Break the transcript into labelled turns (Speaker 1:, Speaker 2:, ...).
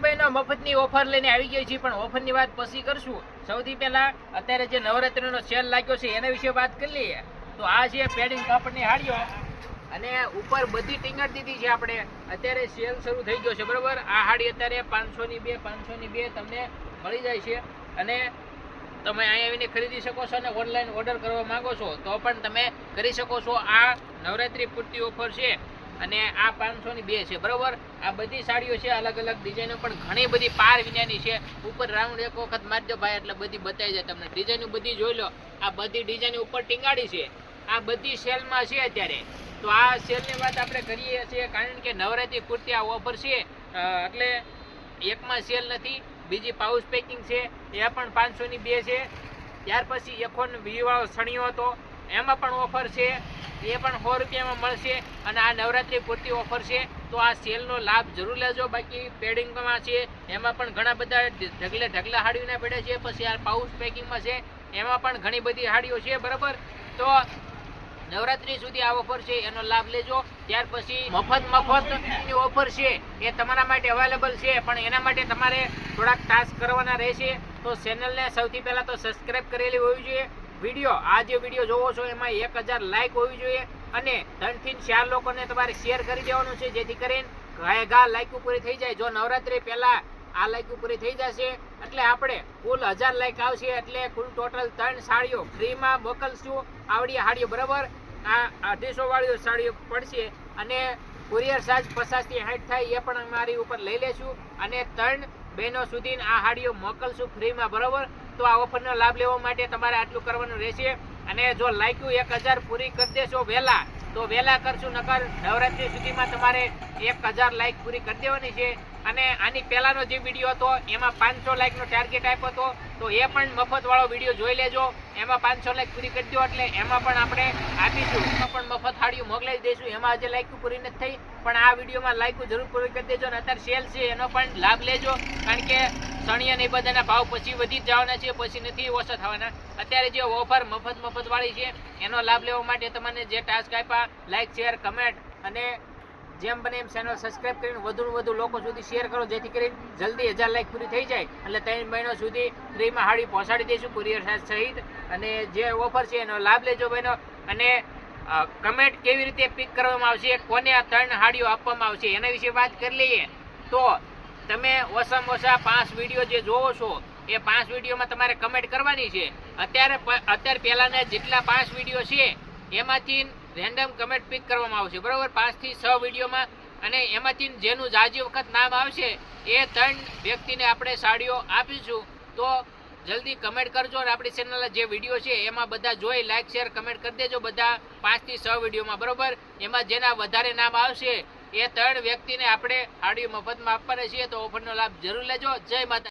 Speaker 1: બહેનો મફતની ઓફર લઈને આવી ગઈ છે, પણ ઓફરની વાત પછી કરશું. સૌથી પહેલા અત્યારે જે નવરાત્રીનો સેલ લાગ્યો છે, એના વિશે વાત કરી લઈએ. તો આ છે પેડિંગ કાપડની હાડીઓ. અને ઉપર બધી ટીંગર દીધી છે આપણે. અત્યારે સેલ શરૂ થઈ ગયો છે, બરોબર? આ હાડી અત્યારે પાંચસો ની બે પાંચસો ની બે તમને મળી જાય છે. અને તમે અહીં આવીને ખરીદી શકો છો અને ઓનલાઈન ઓર્ડર કરવા માંગો છો, તો પણ તમે કરી શકો છો. આ નવરાત્રી પૂરતી ઓફર છે. અને આ પાંચસો ની બે છે, બરોબર? આ બધી સાડીઓ છે, અલગ અલગ ડિઝાઇનો પણ ઘણી બધી પાર વિનાની છે. ઉપર રાઉન્ડ એક વખત મારજો ભાઈ, એટલે બધી બતાવી જાય તમને. ડિઝાઇન બધી જોઈ લો. આ બધી ડિઝાઇન ઉપર ટીંગાડી છે. આ બધી સેલમાં છે અત્યારે. તો આ સેલની વાત આપણે કરીએ છીએ, કારણ કે નવરાત્રી પૂરતી આ ઓફર છે. એટલે એકમાં સેલ નથી, બીજી પાઉચ પેકિંગ છે, એ પણ પાંચસો ની બે છે. ત્યાર પછી એકોન વિવાહ સણિયો હતો, એમાં પણ ઓફર છે. એ પણ સો રૂપિયામાં મળશે અને આ નવરાત્રી પૂરતી ઓફર છે. તો આ સેલનો લાભ જરૂર લેજો. બાકી પેડિંગમાં છે, એમાં પણ ઘણા બધા ઢગલે ઢગલા હાડીઓના પડે છે. પછી આ પાઉચ પેકિંગમાં છે, એમાં પણ ઘણી બધી હાડીઓ છે, બરાબર? તો નવરાત્રી સુધી આ ઓફર છે, એનો લાભ લેજો. ત્યાર પછી મફત મફત ઓફર છે, એ તમારા માટે અવેલેબલ છે, પણ એના માટે તમારે થોડાક ટાસ્ક કરવાના રહેશે. તો ચેનલને સૌથી પહેલાં તો સબસ્ક્રાઇબ કરેલી હોવી જોઈએ. વીડિયો, આ જે વીડિયો જોવો છો એમાં એક હજાર લાઈક હોવી જોઈએ અને ત્રણથી ચાર લોકોને તમારે શેર કરી દેવાનું છે, જેથી કરીને ઘા લાઈક પૂરી થઈ જાય. જો નવરાત્રી પહેલાં આ લાઈક પૂરી થઈ જશે, એટલે આપણે કુલ હજાર લાઈક આવશે, એટલે કુલ ટોટલ ત્રણ સાડીઓ ફ્રીમાં મોકલશું. આવડી સાડીઓ બરાબર? આ અઢીસો વાળી સાડીઓ પડશે અને કુરિયર ચાર્જ પચાસથી થી થાય એ પણ અમારી ઉપર લઈ લેશું. અને ત્રણ બહેનો સુધી આ હાડીઓ મોકલશું ફ્રીમાં, બરાબર? તો આ ઓફરનો લાભ લેવા માટે તમારે આટલું કરવાનું રહેશે. અને જો લાગ્યું એક હજાર પૂરી કરી દેશો વહેલા, તો વહેલા કરશું, નકર નવરાત્રી સુધીમાં તમારે એક હજાર લાઈક પૂરી કરી દેવાની છે. અને આની પહેલાંનો જે વીડિયો હતો, એમાં પાંચસો લાઈકનો ટાર્ગેટ આપ્યો હતો. તો એ પણ મફતવાળો વીડિયો જોઈ લેજો. એમાં પાંચસો લાઈક પૂરી કરી દો એટલે એમાં પણ આપણે આપીશું. એમાં પણ મફત થાળીઓ મોકલાવી દઈશું. એમાં હજી લાઇક પૂરી નથી થઈ, પણ આ વિડીયોમાં લાઈક જરૂર પૂરી કરી દેજો. અને અત્યારે સેલ છે, એનો પણ લાભ લેજો. કારણ કે સણિયા ને બધાના ભાવ પછી વધી જવાના છે, પછી નથી ઓછા થવાના. અત્યારે જે ઓફર મફત મફત વાળી છે, એનો લાભ લેવા માટે તમને જે ટાસ્ક આપ્યા લાઈક શેર કમેન્ટ અને જેમ બને એમ ચેનલ સબસ્ક્રાઇબ કરીને વધુ વધુ લોકો સુધી શેર કરો, જેથી કરીને જલ્દી હજાર લાઈક પૂરી થઈ જાય. એટલે ત્રણ મહિનો સુધી ફ્રીમાં હાડી પહોંચાડી દઈશું કુરિયર સહિત. અને જે ઓફર છે, એનો લાભ લેજો બહેનો. અને કમેન્ટ કેવી રીતે પિક કરવામાં આવશે, કોને આ ત્રણ હાડીઓ આપવામાં આવશે, એના વિશે વાત કરી લઈએ. તો તમે ઓછામાં ઓછા પાંચ વીડિયો જે જોવો છો, એ પાંચ વિડીયોમાં તમારે કમેન્ટ કરવાની છે. અત્યારે અત્યારે પહેલાંના જેટલા પાંચ વીડિયો છે, એમાંથી રેન્ડમ કમેન્ટ પિક કરવામાં આવશે. બરાબર? પાંચથી છ વિડીયોમાં અને એમાંથી જેનું જાજી વખત નામ આવશે, એ ત્રણ વ્યક્તિને આપણે સાડીઓ આપીશું. તો જલ્દી કમેન્ટ કરજો અને આપણી ચેનલના જે વીડિયો છે, એમાં બધા જોઈ લાઈક શેર કમેન્ટ કરી દેજો. બધા પાંચથી છ વિડીયોમાં બરાબર? એમાં જેના વધારે નામ આવશે એ ત્રણ વ્યક્તિને આપણે આડિયો મફતમાં આપવાના છીએ તો ઓફરનો લાભ જરૂર લેજો. જય માતા